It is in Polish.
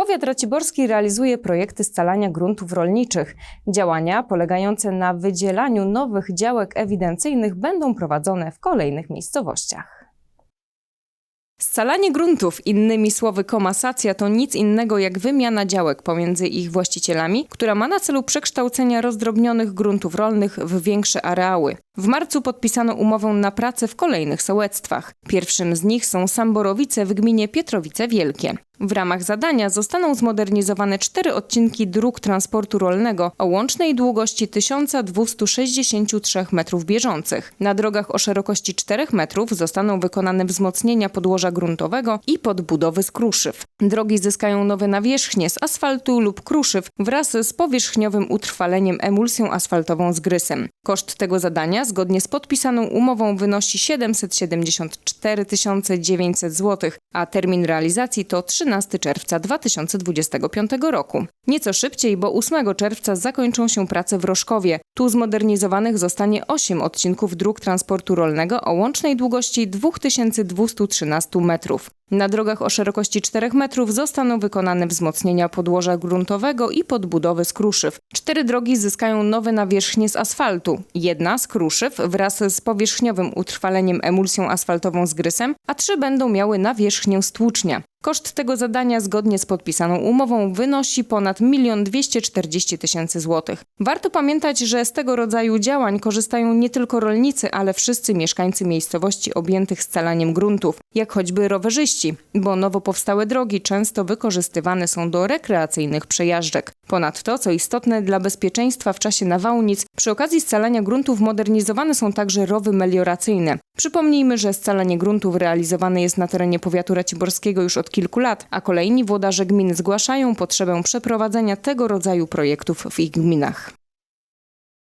Powiat Raciborski realizuje projekty scalania gruntów rolniczych. Działania polegające na wydzielaniu nowych działek ewidencyjnych będą prowadzone w kolejnych miejscowościach. Scalanie gruntów, innymi słowy komasacja, to nic innego jak wymiana działek pomiędzy ich właścicielami, która ma na celu przekształcenia rozdrobnionych gruntów rolnych w większe areały. W marcu podpisano umowę na pracę w kolejnych sołectwach. Pierwszym z nich są Samborowice w gminie Pietrowice Wielkie. W ramach zadania zostaną zmodernizowane cztery odcinki dróg transportu rolnego o łącznej długości 1263 metrów bieżących. Na drogach o szerokości 4 metrów zostaną wykonane wzmocnienia podłoża gruntowego i podbudowy z kruszyw. Drogi zyskają nowe nawierzchnie z asfaltu lub kruszyw wraz z powierzchniowym utrwaleniem emulsją asfaltową z grysem. Koszt tego zadania zgodnie z podpisaną umową wynosi 774 900 zł, a termin realizacji to 13 czerwca 2025 roku. Nieco szybciej, bo 8 czerwca zakończą się prace w Roszkowie. Tu zmodernizowanych zostanie 8 odcinków dróg transportu rolnego o łącznej długości 2213 metrów. Na drogach o szerokości 4 metrów zostaną wykonane wzmocnienia podłoża gruntowego i podbudowy z kruszyw. Cztery drogi zyskają nowe nawierzchnie z asfaltu. Jedna z kruszyw wraz z powierzchniowym utrwaleniem emulsją asfaltową z grysem, a trzy będą miały nawierzchnię stłucznia. Koszt tego zadania zgodnie z podpisaną umową wynosi ponad 1 240 tysięcy złotych. Warto pamiętać, że z tego rodzaju działań korzystają nie tylko rolnicy, ale wszyscy mieszkańcy miejscowości objętych scalaniem gruntów, jak choćby rowerzyści, bo nowo powstałe drogi często wykorzystywane są do rekreacyjnych przejażdżek. Ponadto, co istotne dla bezpieczeństwa w czasie nawałnic, przy okazji scalania gruntów modernizowane są także rowy melioracyjne. Przypomnijmy, że scalanie gruntów realizowane jest na terenie powiatu raciborskiego już od kilku lat, a kolejni włodarze gmin zgłaszają potrzebę przeprowadzenia tego rodzaju projektów w ich gminach.